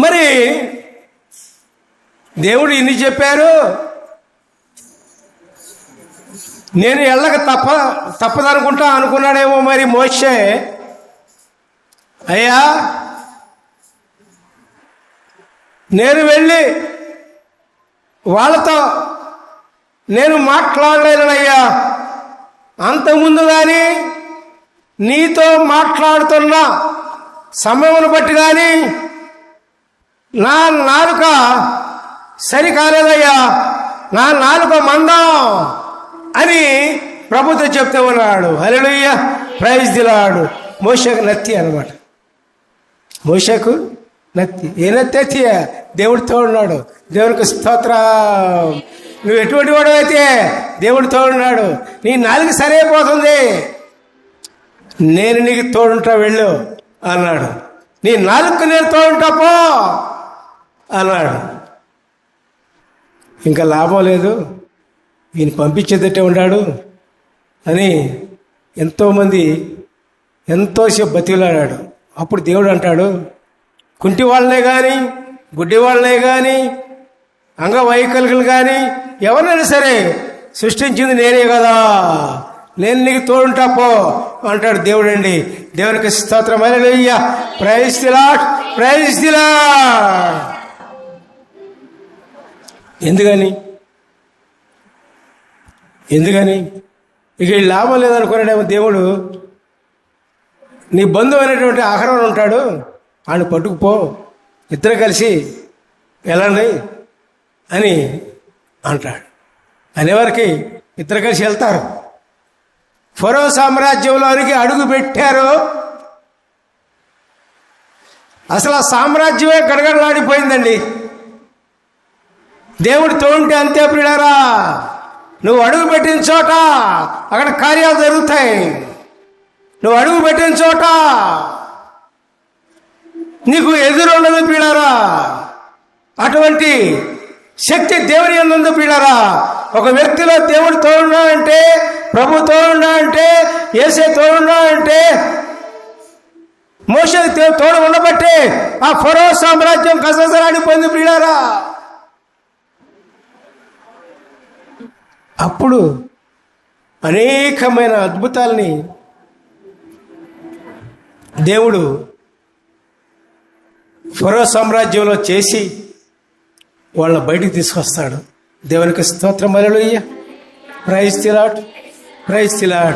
మరి దేవుడు ఇన్ని చెప్పారు? నేను ఎళ్ళక తప్ప తప్పదనుకుంటా అనుకున్నాడేమో మరి మోషే. అయ్యా నేను వెళ్ళి వాళ్ళతో నేను మాట్లాడలేనయ్యా. అంతకుముందు కానీ నీతో మాట్లాడుతున్న సమయమును బట్టి కానీ నా నాలుక సరి కాలేదయ్యా నా నాలుక మందం అని ప్రభుత్వం చెప్తూ ఉన్నాడు. హల్లెలూయ ప్రైజ్ దిలాడు మోషకు నత్తి అనమాట మోషకు నత్తి. ఏ నత్తి దేవుడితో ఉన్నాడు. దేవునికి స్తోత్ర. నువ్వు ఎటువంటి వాడు అయితే? దేవుడితో ఉన్నాడు. నీ నాలుగు సరైపోతుంది. నేను నీకు తోడుంటా వెళ్ళు అన్నాడు. నీ నాలుగు నేను తోడుంటా పో. అన్నాడు ఇంకా లాభం లేదు. ఈయన పంపించేదట్టే ఉన్నాడు అని ఎంతోమంది ఎంతోసేపు బతికిలాడాడు. అప్పుడు దేవుడు అంటాడు కుంటి వాళ్ళనే కానీ గుడ్డి వాళ్ళనే కానీ అంగవైకల్యులు కానీ ఎవరైనా సరే సృష్టించింది నేనే కదా. నేను నీకు తోడుంటా పో అంటాడు దేవుడు అండి దేవునికి స్తోత్రమైన ప్రైజ్ దిలా ప్రైజ్ దిలా ఎందుకని? ఎందుకని? ఇక ఈ లాభం లేదనుకున్నాడేమో దేవుడు. నీ బంధువు అయినటువంటి ఆహారం ఉంటాడు. ఆయన పట్టుకుపో. ఇద్దరు కలిసి వెళ్ళండి అని అంటాడు. అనేవారికి ఇద్దరు కలిసి వెళ్తారు. ఫరో సామ్రాజ్యంలోనికి అడుగు పెట్టారు. అసలు ఆ సామ్రాజ్యమే గడగడలాడిపోయిందండి. దేవుడు తోడుంటే అంతే ప్రియులారా. నువ్వు అడుగు పెట్టిన చోట అక్కడ కార్యాలు జరుగుతాయి. నువ్వు అడుగు పెట్టిన చోట నీకు ఎదురుండదు పీడారా అటువంటి శక్తి దేవుని ఎందుంది పీడారా ఒక వ్యక్తిలో దేవుడు తోడున్నా అంటే ప్రభు తోడున్నా అంటే ఏసే తోడున్నా అంటే మోస తోడు ఉండబట్టే ఆ ఫరో సామ్రాజ్యం కససరాడిపోయింది పీడారా అప్పుడు అనేకమైన అద్భుతాల్ని దేవుడు ఫరో సామ్రాజ్యంలో చేసి వాళ్ళని బయటికి తీసుకొస్తాడు. దేవునికి స్తోత్రం మరలుయ్య ప్రైజ్ తిలాట్ ప్రైజ్ తిలాట్